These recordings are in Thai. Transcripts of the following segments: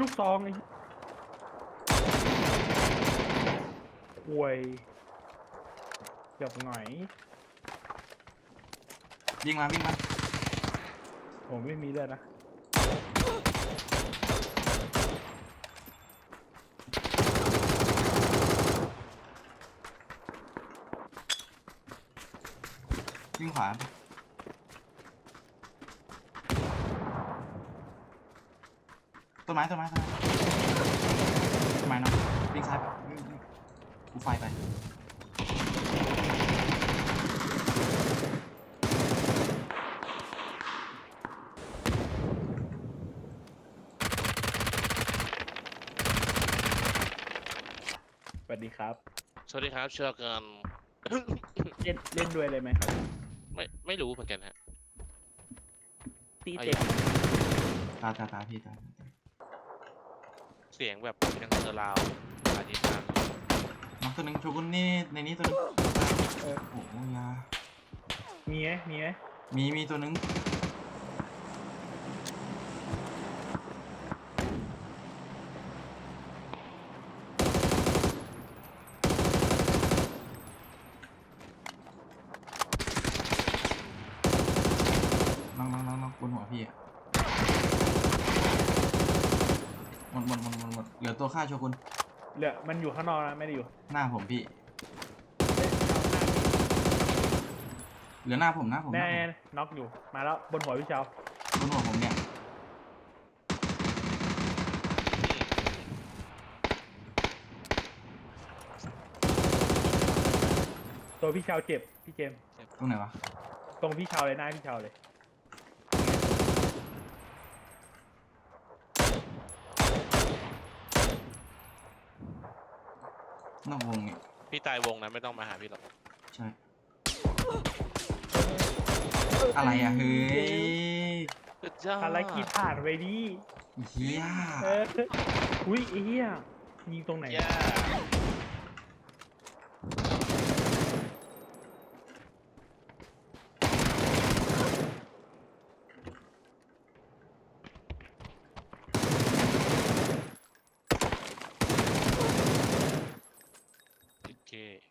ลูกซองไอ้ห่วยเกือบหน่อยวิ่งมาวิ่งมาผมไม่มีเลยนะ วิ่งขวาไป ต้นไม้ต้นไม้ต้นไม้ต้นไม้เนาะวิ่งซ้ายไปวิ่งวิ่งกูไฟไปสวัสดีครับ สวัสดีครับเชื่อกันเล่นเล่นด้วยเลยไหมครับไม่ไม่รู้เหมือนกันฮะตีเอาเจ็อีบกตาตาตาพี่ตาตาตาเสียงแบบยังเซอร์ราวอาทิตย์นั้นน้องตัวหนึงโชกุนนี่ในนี้ตัวหนึงเออโอ้โหยามีไหมมีไหมมีมีตัวหนึงน้องน้องน้องน้องบนหัวพี่อะหมดหมดหมดหมดหมดเห ลือตัวฆ่าโชกุนเหลือมันอยู่ข้างนอกนะไม่ได้อยู่หน้าผมพี่เหลือหน้าผมหน้าผมหแน่น้าผมน็อกอยู่มาแล้วบนหัวพี่เชาบนหัวผมเนี่ยตัวพี่เชาเจ็บพี่เจมส์ตรงไหนวะตรงพี่เชาเลยหน้าพี่เชาเลย นอกวงเนี่ยพี่ตายวงนะไม่ต้องมาหาพี่หรอกใช่ อะไรอะเฮ้ยจ้าภารกิจผ่านไปดิเฮียเอออุ้ยไอ้เหี้ยยิงตรงไหนย่า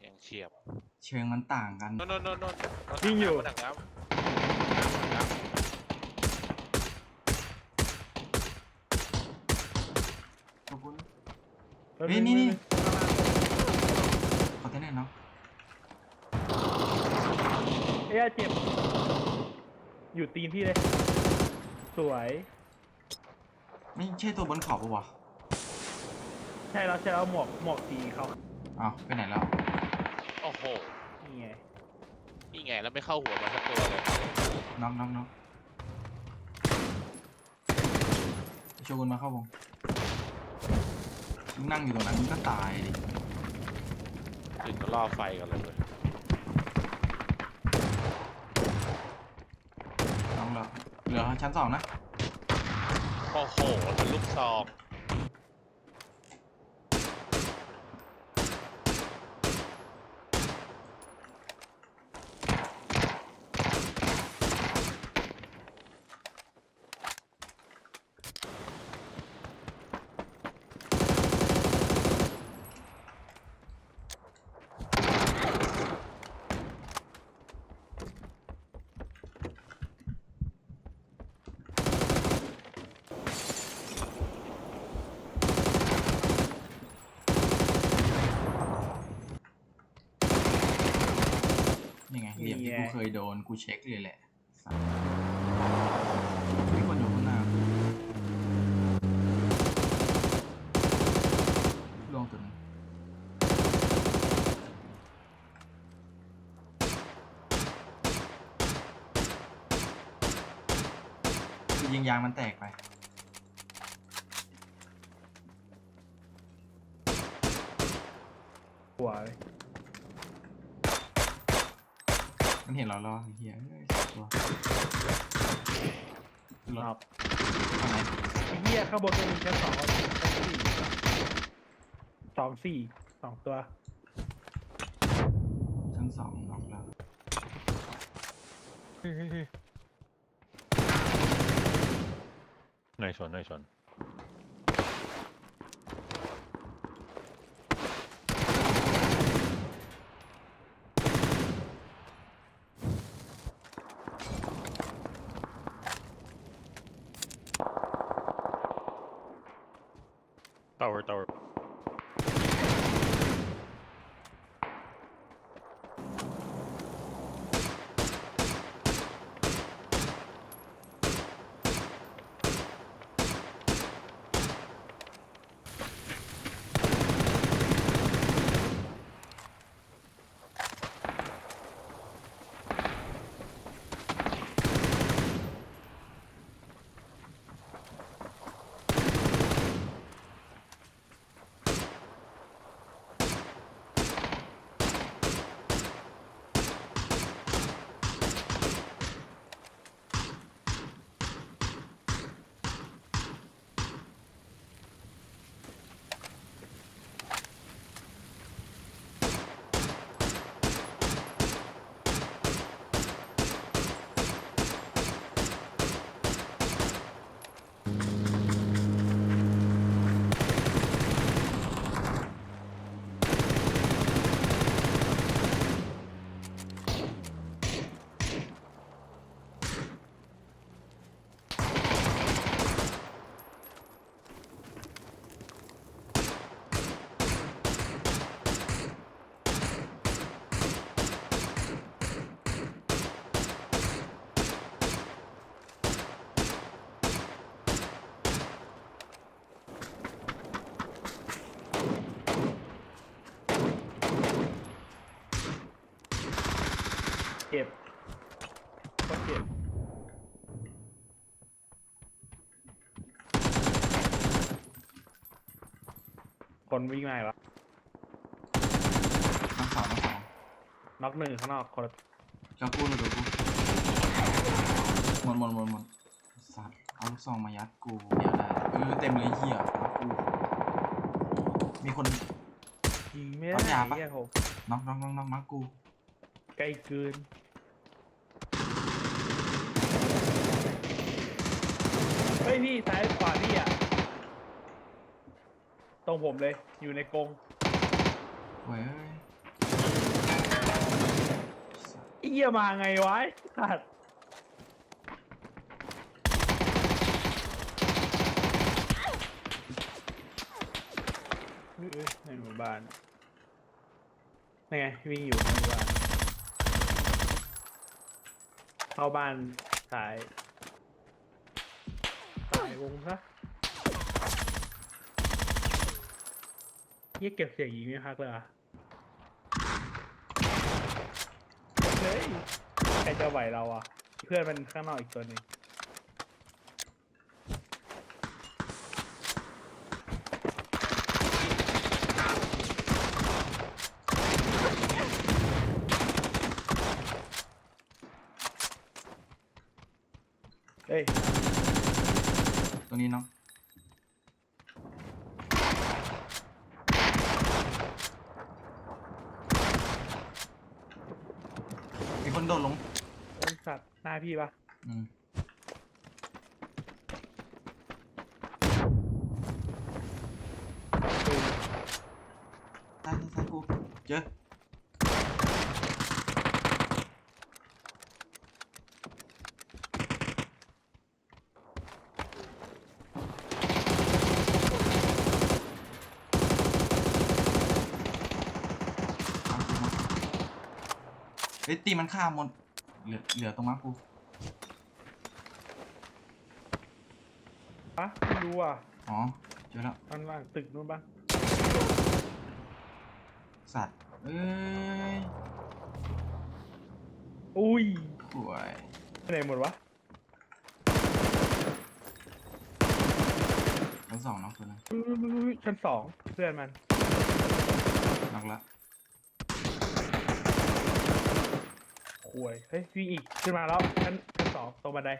โอ เคยังเฉียบเชิงมันต่างกัน โน่นโน่นโน่นโน่นยิงอยู่ ดักน้ำขอบคุณแป๊บเฮ้ยงนี่นี่แป๊บงขอเต้นหน่อยเนาะเอ้ยเจ็บ อยู่ตีนพี่เลย สวย ไม่ใช่ตัวบนเขาปะวะใช่แล้วใช่แล้วหมวกหมวกสีเขาอ้าวไปไหนแล้วโอ้โหนี่ไงนี่ไงแล้วไม่เข้าหัวมาสักตัวเลยน้องน้องน้องโชกุนมาเข้าวงมึงนั่งอยู่ตรงนั้นมึงก็ตายดิถึงก็ล่อไฟกันเลยเว้ยน้องเราเหลือชั้นสองนะโอ้โหมันลูกซอง เหลี่ยมที่นี่ไงกูเคยโดนกูเช็คเลยแหละสัตว์มีคนอยู่ข้างหน้าลวงตัวหนึงคือยิงยางมันแตกไป หัวเลย มันเห็นเรารอไอ้เฮียเอ้ยตัวรคอรับบทางไหนไอ้เหี้ยข้างบนตัวนึงชั้นสองชั้นสี่สองสี่สองตัวชั้นสองน็อกแล้วในชนในชน tower tower คนวิ่งมาอีกแล้วน้องสาวน้องสาวน็อกหนึ่งข้างนอกคนละเจ้ากูเลยเดี๋ยวกูหมดหมดหมดหมดสัตว์เอาลูกซองมายัดกูเดี๋ยวได้เออเต็มเลยเหี้ยมัดกูมีคน ยิงไม่ปั๊มได้ยาปะ เหี้ยผมน้องน้องน้องน้องมัดกูใกล้เกินเฮ้ยพี่ซ้ายขวาพี่อะ ตรงผมเลย อยู่ในกรงเว้ยไอ้เหี้ยมาไงวะไอ้สัตว์เฮ้ยเอ้ยในหมู่บ้านนี่ไงวิ่งอยู่ในหมู่บ้าน เข้าบ้านสาย สายวงซะ ยี่เก็บเสียงยิงไม่พักเลยอะเฮ้ยใครจะไหวเราอะ เพื่อนมันข้างนอกอีกตัวหนึ่งเฮ้ยตรงนี้น้อง คนโดดลงไอ้สัตว์หน้าพี่ปะอืมดูใช่ใช่ใช่กูเจอเอากูมา เฮ้ยตีมันฆ่าหมดเหลือเหลือตรงมากูปะไม่รู้อะอ๋อเจอแล้วอันล่างตึกนู้นปะสัตว์เอ้ยอุ้ยสวยไปไหนหมดวะทั้งสองน้องคนนึงอุ๊ยอุ๊ยอุ๊ยอุ๊ยชั้นสองเพื่อนมันน้องละ วยเฮ้ยวิ่งอีกขึ้นมาแล้วชั้นชั้นสองตรงบันได